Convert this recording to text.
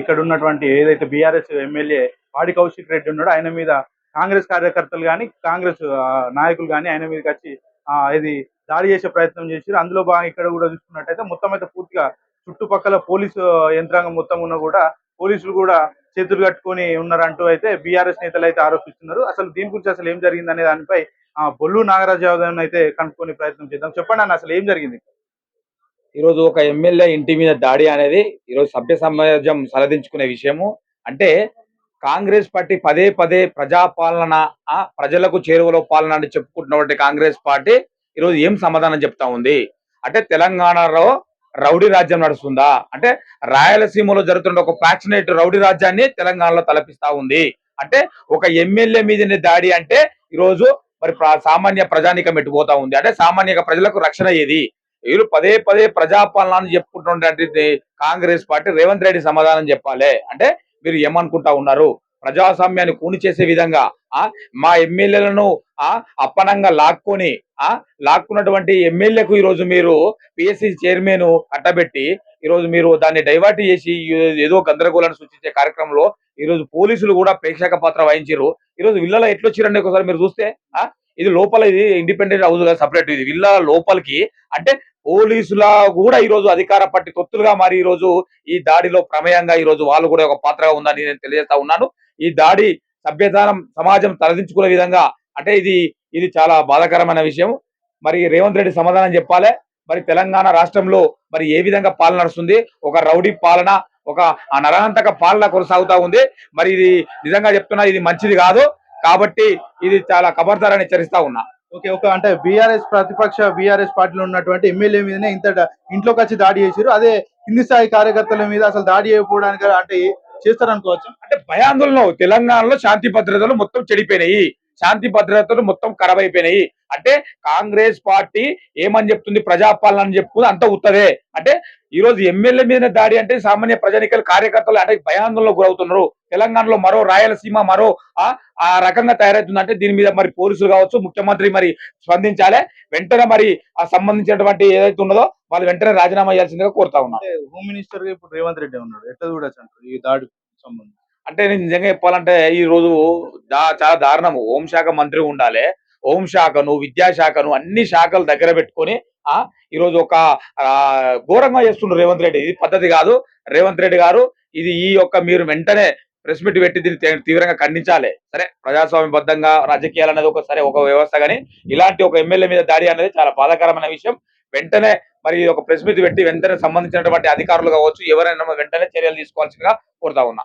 ఇక్కడ ఉన్నటువంటి ఏదైతే బీఆర్ఎస్ ఎమ్మెల్యే వాడి కౌశిక్ రెడ్డి ఉన్నాడో ఆయన మీద కాంగ్రెస్ కార్యకర్తలు కానీ కాంగ్రెస్ నాయకులు కానీ ఆయన మీదకి వచ్చి ఇది దాడి చేసే ప్రయత్నం చేశారు అందులో భాగంగా ఇక్కడ కూడా చూసుకున్నట్టయితే మొత్తం అయితే పూర్తిగా చుట్టుపక్కల పోలీసు యంత్రాంగం మొత్తం ఉన్నా కూడా పోలీసులు కూడా చేతులు కట్టుకొని ఉన్నారంటూ అయితే బీఆర్ఎస్ నేతలు అయితే ఆరోపిస్తున్నారు. అసలు దీని గురించి అసలు ఏం జరిగింది అనే దానిపై ఆ, బొల్లు నాగరాజు యాదవ్ అయితే కనుక్కొని ప్రయత్నం చేద్దాం. చెప్పండి అన్న అసలు ఏం జరిగింది? ఈరోజు ఒక ఎమ్మెల్యే ఇంటి మీద దాడి అనేది ఈరోజు సభ్య సమాజం సలదించుకునే విషయము. అంటే కాంగ్రెస్ పార్టీ పదే పదే ప్రజాపాలన ప్రజలకు చేరువలో పాలన అని చెప్పుకుంటున్నటువంటి కాంగ్రెస్ పార్టీ ఈరోజు ఏం సమాధానం చెప్తా ఉంది? అంటే తెలంగాణలో రౌడీ రాజ్యం నడుస్తుందా? అంటే రాయలసీమలో జరుగుతున్న ఒక ప్యాషనేట్ రౌడీ రాజ్యాన్ని తెలంగాణలో తలపిస్తా ఉంది. అంటే ఒక ఎమ్మెల్యే మీదనే దాడి అంటే ఈరోజు మరి సామాన్య ప్రజానికం ఎట్టుపోతా ఉంది? అంటే సామాన్య ప్రజలకు రక్షణ ఏది? వీళ్ళు పదే పదే ప్రజాపాలన అని చెప్పుకుంటున్నటువంటి కాంగ్రెస్ పార్టీ రేవంత్ రెడ్డి సమాధానం చెప్పాలి. అంటే మీరు ఏమనుకుంటా ఉన్నారు? ప్రజాస్వామ్యాన్ని కూని చేసే విధంగా ఆ మా ఎమ్మెల్యేలను ఆ అప్పనంగా లాక్కొని ఆ లాక్కున్నటువంటి ఎమ్మెల్యేకు ఈరోజు మీరు పిఎస్సి చైర్మన్ అట్టబెట్టి ఈరోజు మీరు దాన్ని డైవర్ట్ చేసి ఏదో గందరగోళాన్ని సృష్టించే కార్యక్రమంలో ఈరోజు పోలీసులు కూడా ప్రేక్షక పాత్ర వహించారు ఈరోజు విల్లల ఎట్లొచ్చిరండి ఒకసారి మీరు చూస్తే ఆ ఇది లోపల ఇది ఇండిపెండెంట్ హౌస్ సపరేట్ ఇది. విల్లల లోపలికి అంటే పోలీసుల కూడా ఈ రోజు అధికార పట్టి తొత్తులుగా మరి ఈ రోజు ఈ దాడిలో ప్రమేయంగా ఈ రోజు వాళ్ళు కూడా ఒక పాత్రగా ఉందని నేను తెలియజేస్తా ఉన్నాను. ఈ దాడి సభ్యతానం సమాజం తలదించుకునే విధంగా అంటే ఇది ఇది చాలా బాధాకరమైన విషయం. మరి రేవంత్ రెడ్డి సమాధానం చెప్పాలి. మరి తెలంగాణ రాష్ట్రంలో మరి ఏ విధంగా పాలన నడుస్తుంది? ఒక రౌడీ పాలన ఒక నరహంతక పాలన కొనసాగుతా ఉంది. మరి ఇది నిజంగా చెప్తున్నా ఇది మంచిది కాదు. కాబట్టి ఇది చాలా కబర్దారని హెచ్చరిస్తా ఉన్నా. ఓకే ఒక అంటే బీఆర్ఎస్ ప్రతిపక్ష బీఆర్ఎస్ పార్టీలో ఉన్నటువంటి ఎమ్మెల్యే మీదనే ఇంత ఇంట్లోకి వచ్చి దాడి చేశారు అదే కింది స్థాయి కార్యకర్తల మీద అసలు దాడి చేయకపోవడానికి అంటే చేస్తారనుకోవచ్చు? అంటే భయాందోళన తెలంగాణలో శాంతి భద్రతలు మొత్తం చెడిపోయినాయి. శాంతి భద్రతలు మొత్తం ఖరాబ్ అయిపోయినాయి. అంటే కాంగ్రెస్ పార్టీ ఏమని చెప్తుంది? ప్రజాపాలన అని చెప్పుకుంది అంత ఉత్తదే. అంటే ఈ రోజు ఎమ్మెల్యే మీద దాడి అంటే సామాన్య ప్రజానికల కార్యకర్తలు అంటే భయాందోళనలో గురవుతున్నారు. తెలంగాణలో మరో రాయలసీమ మరో ఆ ఆ రకంగా తయారవుతుంది. అంటే దీని మీద మరి పోలీసులు కావచ్చు ముఖ్యమంత్రి మరి స్పందించాలి. వెంటనే మరి ఆ సంబంధించినటువంటి ఏదైతే ఉన్నదో వాళ్ళు వెంటనే రాజీనామా చేయాల్సిందిగా కోరుతా ఉన్నారు హోమ్ మినిస్టర్ ఇప్పుడు రేవంత్ రెడ్డి ఉన్నాడు. ఎట్లా చూడొచ్చు అంటారు ఈ దాడి సంబంధం అంటే నేను నిజంగా చెప్పాలంటే ఈ రోజు దా- చాలా దారుణము. హోంశాఖ మంత్రి ఉండాలి. హోంశాఖను విద్యాశాఖను అన్ని శాఖలు దగ్గర పెట్టుకొని ఆ ఈ రోజు ఒక ఆ, ఘోరంగా చేస్తుండ్రు రేవంత్ రెడ్డి. ఇది పద్ధతి కాదు. రేవంత్ రెడ్డి గారు ఇది ఈ యొక్క మీరు వెంటనే ప్రెస్ మీట్ పెట్టి దీన్ని తీవ్రంగా ఖండించాలి. సరే ప్రజాస్వామ్యబద్ధంగా రాజకీయాలు అనేది ఒక సరే ఒక వ్యవస్థ కానీ ఇలాంటి ఒక ఎమ్మెల్యే మీద దాడి అనేది చాలా బాధాకరమైన విషయం. వెంటనే మరి ఒక ప్రెస్ మీట్ పెట్టి వెంటనే సంబంధించినటువంటి అధికారులు కావచ్చు ఎవరైనా వెంటనే చర్యలు తీసుకోవాల్సిందిగా కోరుతా ఉన్నా.